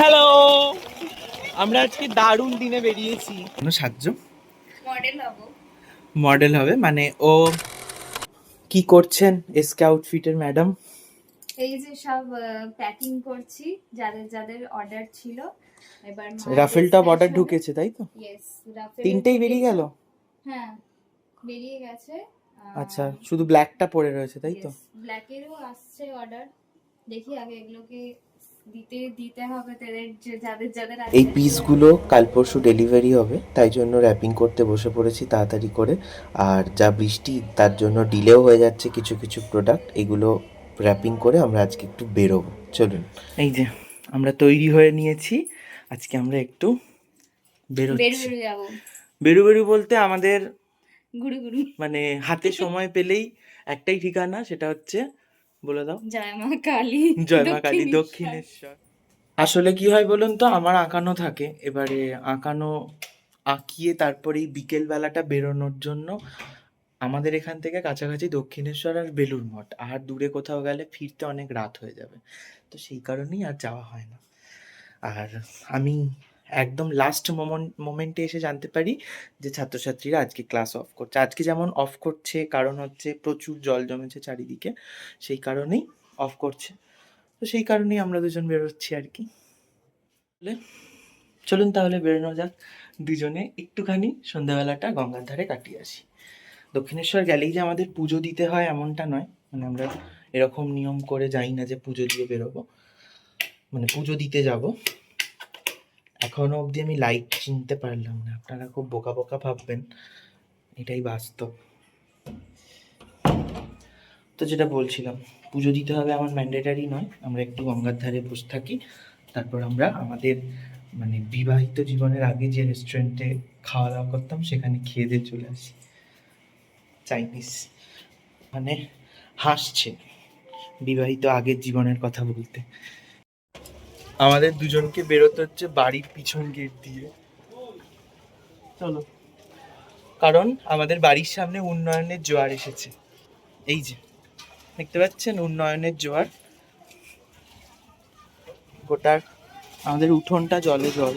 Hello আমরা আজকে দারুণ দিনে বেরিয়েছি। কোনো সাহায্য? মডেল হব। মডেল হবে মানে ও কি করছেন এসকে আউটফিটের ম্যাডাম এই যে সব প্যাকিং করছি যাদের যাদের অর্ডার ছিল এবার রাফেল টপ অর্ডার ঢুকেছে তাই তো? ইয়েস রাফেল তিনটেই বেরিয়ে গেল? হ্যাঁ বেরিয়ে গেছে আচ্ছা শুধু ব্ল্যাকটা পড়ে রয়েছে তাই তো? ব্ল্যাকেরও আসছে অর্ডার দেখি আগে এগুলোকে দিতে দিতে হবে তাদের যে যাদের যাদের আছে। এই পিসগুলো কাল পরশু ডেলিভারি হবে তাই জন্য র্যাপিং করতে বসে পড়েছি তাড়াতাড়ি করে। আর যা বৃষ্টি তার জন্য ডিলেও হয়ে যাচ্ছে কিছু কিছু প্রোডাক্ট এগুলো র্যাপিং করে আমরা আজকে একটু বেরোবো। চলুন। এই যে আমরা তৈরি হয়ে নিয়েছি। আজকে আমরা একটু বের বেরোচ্ছি। বেরো যাব। বেরু বেরু বলতে আমাদের গুড়ু গুড়ু মানে হাতে সময় পেলেই একটাই ঠিকানা সেটা হচ্ছে বলে দাও। জয় মা কালী জয় মা কালী দক্ষিণেশ্বর। আসলে কি হয় বলুন তো আমার আঁকানো থাকে। এবারে আঁকানো আঁকিয়ে তারপরে বিকেল বেলাটা বেরোনোর জন্য আমাদের এখান থেকে কাছাকাছি দক্ষিণেশ্বর আর বেলুর মঠ। আর দূরে কোথাও গেলে ফিরতে অনেক রাত হয়ে যাবে। তো সেই কারণেই আর যাওয়া হয় না। আর আমি একদম লাস্ট মোমেন্ট মোমেন্টে এসে জানতে পারি যে ছাত্রছাত্রীরা আজকে ক্লাস অফ করছে। আজকে যেমন অফ করছে, কারণ হচ্ছে প্রচুর জল জমেছে চারিদিকে, সেই কারণেই অফ করছে। তো সেই কারণেই আমরা দুজন বেরোচ্ছি আর কি। চলুন তাহলে বেরোনো যাক। দুজনে একটুখানি সন্ধ্যাবেলাটা গঙ্গার ধারে কাটিয়ে আসি। দক্ষিণেশ্বর গেলেই যে আমাদের পুজো দিতে হয় এমনটা নয়। মানে আমরা এরকম নিয়ম করে যাই না যে পুজো দিয়ে বেরোবো। মানে পুজো দিতে যাব। এখনও অবধি আমি লাইট চিনতে পারলাম না। আপনারা খুব বোকা বোকা ভাববেন, এটাই বাস্তব। তো যেটা বলছিলাম, পুজো দিতে হবে আমার ম্যান্ডেটারি নয়, আমরা একটু গঙ্গার ধারে বসে থাকি, তারপর আমরা আমাদের মানে বিবাহিত জীবনের আগে যে রেস্টুরেন্টে খাওয়া দাওয়া করতাম, সেখানে খেয়ে দিয়ে চলে আসি। চাইনিজ মানে হাসছে বিবাহিত আগের জীবনের কথা বলতে। আমাদের দুজনকে বেরোতে হচ্ছে বাড়ির পিছন গেট দিয়ে। চলো। কারণ আমাদের বাড়ির সামনে উন্নয়নের জোয়ার এসেছে। এই যে দেখতে পাচ্ছেন উন্নয়নের জোয়ার? গোটার আমাদের উঠোনটা জলে জল।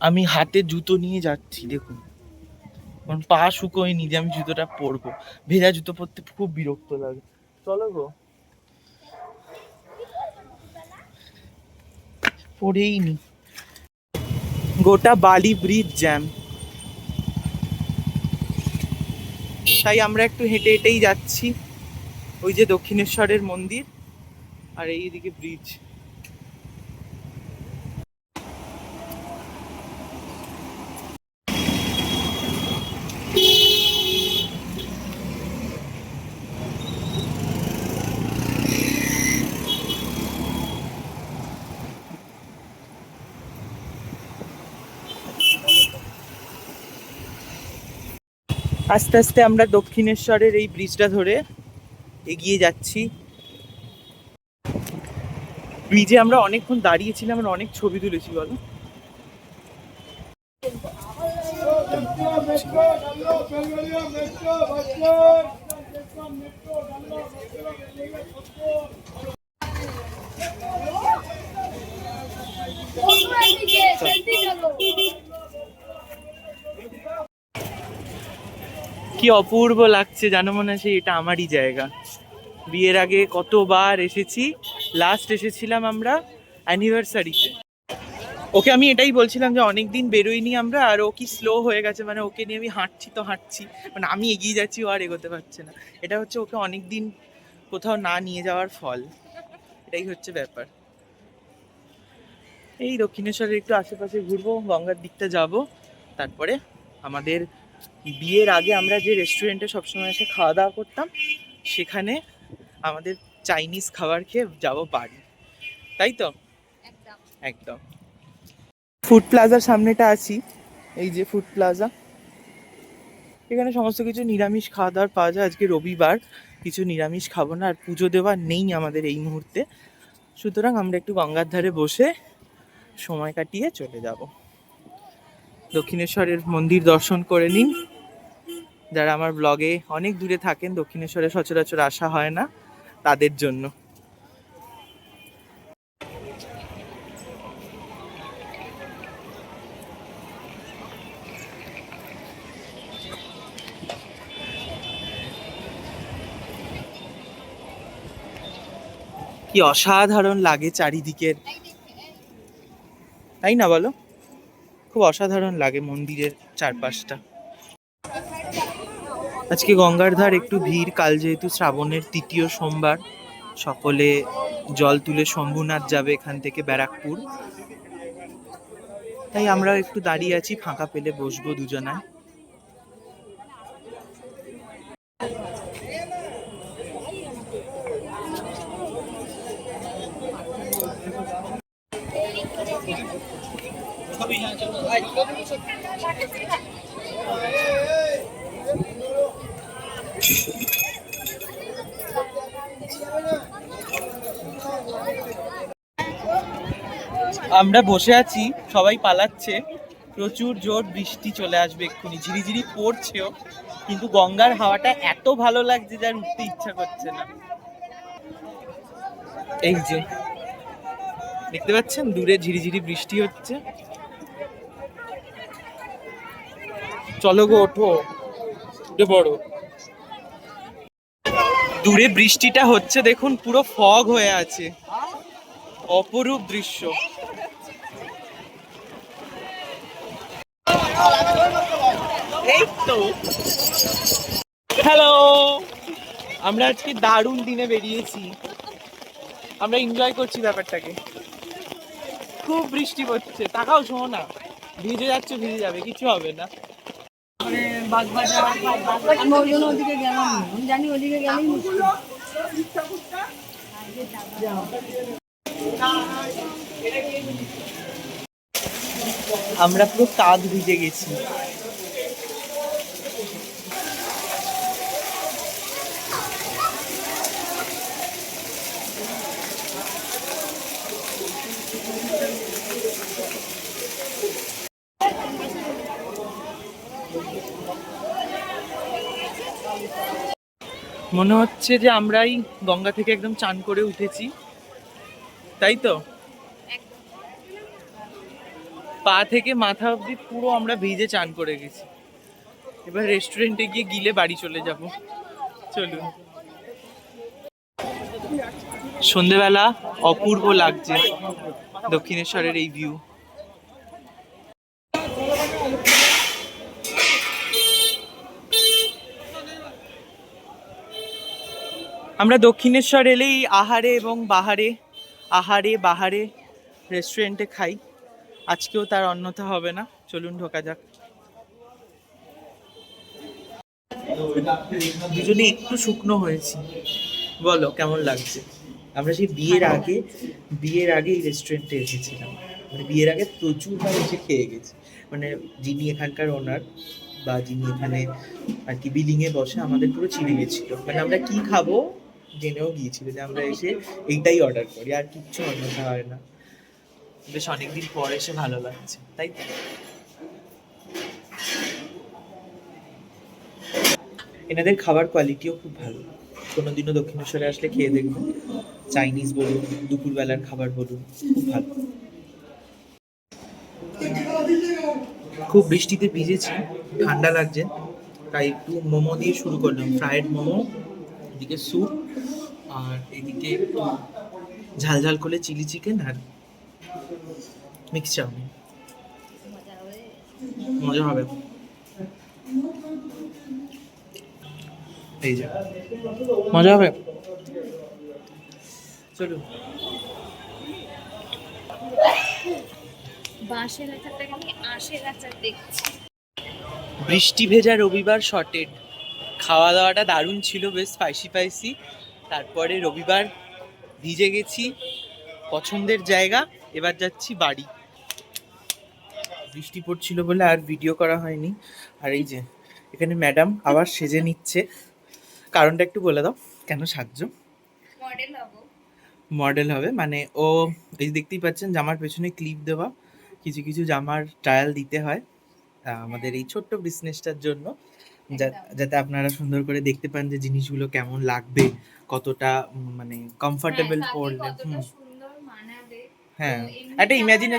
আমি হাতে জুতো নিয়ে যাচ্ছি দেখুন। কারণ পা শুকোয়নি যে আমি জুতোটা পরবো। ভেজা জুতো পরতে খুব বিরক্ত লাগে। চলো গো। পরেই নি গোটা বালি ব্রিজ জ্যাম তাই আমরা একটু হেঁটে হেঁটেই যাচ্ছি। ওই যে দক্ষিণেশ্বরের মন্দির আর এইদিকে ব্রিজ। আস্তে আস্তে আমরা দক্ষিণেশ্বরের এই ব্রিজটা ধরে এগিয়ে যাচ্ছি। ব্রিজে আমরা অনেকক্ষণ দাঁড়িয়েছিলাম আর অনেক ছবি তুলেছি, বলো। কি অপূর্ব লাগছে জানো মনে আছে এটা আমারই জায়গা। বিয়ের আগে কতবার এসেছি লাস্ট এসেছিলাম আমরা অ্যানিভার্সারিতে ওকে আমি এটাই বলছিলাম যে অনেক দিন বেরোইনি আমরা, আর ও কি স্লো হয়ে গেছে মানে ওকে নিয়ে আমি হাঁটছি তো হাঁটছি মানে আমি এগিয়ে যাচ্ছি, ও আর এগোতে পারছে না। এটা হচ্ছে ওকে অনেক দিন কোথাও না নিয়ে যাওয়ার ফল। এটাই হচ্ছে ব্যাপার। এই দক্ষিণেশ্বরের একটু আশেপাশে ঘুরবো, গঙ্গার দিকটা যাব, তারপরে আমাদের বিয়ের আগে আমরা যে রেস্টুরেন্টে সবসময় এসে খাওয়া দাওয়া করতাম সেখানে আমাদের চাইনিজ খাবার খেয়ে যাব বাড়ি। তাই তো? একদম। ফুড প্লাজার সামনেটা আছি। এই যে ফুড প্লাজা এখানে সমস্ত কিছু নিরামিষ খাওয়া দাওয়ার পাওয়া যায়। আজকে রবিবার কিছু নিরামিষ খাব না আর পুজো দেওয়া নেই আমাদের এই মুহূর্তে। সুতরাং আমরা একটু গঙ্গার ধারে বসে সময় কাটিয়ে চলে যাব। দক্ষিণেশ্বরের মন্দির দর্শন করে নিন। যারা আমার ব্লগে অনেক দূরে থাকেন, দক্ষিণেশ্বরে সচরাচর আসা হয় না, তাদের জন্য। কি অসাধারণ লাগে চারিদিকের। তাই না বলো? খুব অসাধারণ লাগে মন্দিরের চারপাশটা। আজকে গঙ্গার ধার একটু ভিড়, কাল যেহেতু শ্রাবণের তৃতীয় সোমবার, সকলে জল তুলে শম্ভুনাথ যাবে এখান থেকে ব্যারাকপুর। তাই আমরা একটু দাঁড়িয়ে আছি, ফাঁকা পেলে বসবো দুজনায়। আমরা বসে আছি, সবাই পালাচ্ছে। প্রচুর জোর বৃষ্টি চলে আসবে এক্ষুনি। ঝিরিঝিরি পড়ছেও, কিন্তু গঙ্গার হাওয়াটা এত ভালো লাগছে যার উঠতে ইচ্ছা করছে না। এই যে, দেখতে পাচ্ছেন? দূরে ঝিরিঝিরি বৃষ্টি হচ্ছে। চলো গো, ওঠো। উঠে দূরে বৃষ্টিটা হচ্ছে, দেখুন, পুরো ফগ হয়ে আছে। অপরূপ দৃশ্য। হ্যালো আমরা আজকে দারুণ দিনে বেরিয়েছি। আমরা এনজয় করছি ব্যাপারটাকে। খুব বৃষ্টি পড়ছে। তাকাও, শোনো না। ভিজে যাচ্ছে, ভিজে যাবে, কিছু হবে না। আমি ওই জন্য ওদিকে গেলাম না। আমি জানি ওদিকে গেলেই। আমরা পুরো কাঁধ ভিজে গেছি মনে হচ্ছে যে আমরাই গঙ্গা থেকে একদম চান করে উঠেছি। তাই তো? পা থেকে মাথা অবধি পুরো আমরা ভিজে চান করে গেছি। এবার রেস্টুরেন্টে গিয়ে গিলে বাড়ি চলে যাব। চলুন। সন্ধেবেলা অপূর্ব লাগছে দক্ষিণেশ্বরের এই ভিউ আমরা দক্ষিণেশ্বর এলেই আহারে এবং বাহারে আহারে বাহারে রেস্টুরেন্টে খাই। আজকেও তার অন্যথা হবে না। চলুন ঢোকা যাক। দুজনে একটু শুকনো হয়েছি। বলো কেমন লাগছে? আমরা সেই বিয়ের আগে বিয়ের আগে এই রেস্টুরেন্টে এসেছিলাম। মানে বিয়ের আগে প্রচুরবার এসে খেয়ে গেছি। মানে যিনি এখানকার ওনার বা যিনি এখানে আর কি বিলিং এ বসে আমাদের পুরো চিনে গেছিল। মানে আমরা কি খাব? জেনেও গিয়েছিল যে আমরা এসে এইটাই অর্ডার করি আর কিচ্ছু অন্যথা হয় না। বেশ অনেকদিন পর এসে ভালো লাগছে তাই তো? এনাদের খাবার কোয়ালিটিও খুব ভালো। কোনোদিনও দক্ষিণেশ্বরে আসলে খেয়ে দেখবেন চাইনিজ বলুন দুপুরবেলার খাবার বলুন খুব ভালো। খুব বৃষ্টিতে ভিজেছি ঠান্ডা লাগছে তাই একটু মোমো দিয়ে শুরু করলাম। ফ্রায়েড মোমো এদিকে স্যুপ আর এদিকে একটু ঝাল ঝাল করে চিলি চিকেন আর মিক্স চাউমিন। মজা হবে। এই যে। মজা হবে? চলুন বাঁশের আচারটাকে আমি আশের আচার দেখছি। বৃষ্টি ভেজা রবিবার শর্টেড খাওয়া দাওয়াটা দারুণ ছিল বেশ স্পাইসি স্পাইসি তারপরে রবিবার ভিজে গেছি পছন্দের জায়গা এবার যাচ্ছি বাড়ি। বৃষ্টি পড়ছিল বলে আর ভিডিও করা হয়নি। আর এই যে এখানে ম্যাডাম আবার সেজে নিচ্ছে। কারণটা একটু বলে দাও কেন সাহায্য মডেল হবে। মানে ও এই দেখতেই পাচ্ছেন জামার পেছনে ক্লিপ দেওয়া কিছু কিছু জামার ট্রায়াল দিতে হয় আমাদের এই ছোট্ট বিজনেসটার জন্য। যাতে আপনারা সুন্দর করে দেখতে পান যে জিনিসগুলো কেমন লাগবে। কতটা মানে কমফোর্টেবল হ্যাঁ, সুন্দর মানাবে। হ্যাঁ একটা ইমাজিনে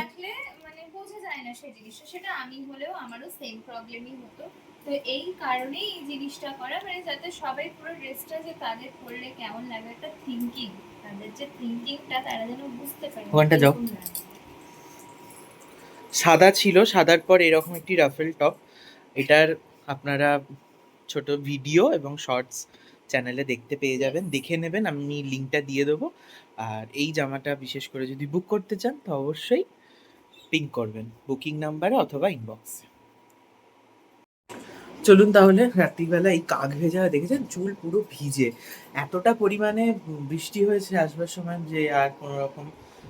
মানে বোঝা যায় না সেই জিনিসটা। সেটা আমি হলেও আমারও সেম প্রবলেমই হতো। তো এই কারণেই এই জিনিসটা করা মানে যাতে সবাই পুরো ড্রেসটা যে তাদের পরলে কেমন লাগে একটা থিঙ্কিং তাদের যে থিঙ্কিংটা তারা যেন বুঝতে পারে ওখানটা যাও। সাদা ছিল সাদার পর এরকম একটি রাফেল টপ এটার আপনারা ছোট ভিডিও এবং শর্টস চ্যানেলে দেখতে পেয়ে যাবেন। দেখে নেবেন, আমি লিঙ্কটা দিয়ে দেবো। আর এই জামাটা বিশেষ করে যদি বুক করতে চান, তো অবশ্যই পিঙ্ক করবেন বুকিং নাম্বারে অথবা ইনবক্সে চলুন তাহলে, রাত্রিবেলা এই কাক ভেজা, দেখেছেন? চুল পুরো ভিজে। এতটা পরিমাণে বৃষ্টি হয়েছে আসবার সময় যে আর কোনো রকম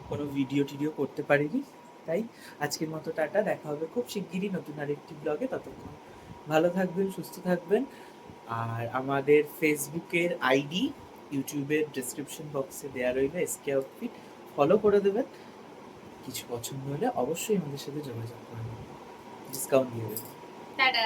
কোনো ভিডিও টিডিও করতে পারিনি। তাই আজকের মতো টাটা, দেখা হবে খুব শিগগিরই নতুন আরেকটি ব্লগে ততক্ষণ ভালো থাকবেন, সুস্থ থাকবেন। আর আমাদের ফেসবুকের আইডি, ইউটিউবের ডিসক্রিপশন বক্সে দেওয়া রইল এসকে আউটফিট ফলো করে দেবেন। কিছু পছন্দ হলে অবশ্যই আমাদের সাথে যোগাযোগ করে করবেন। ডিসকাউন্ট দিয়ে দেবেন। টাটা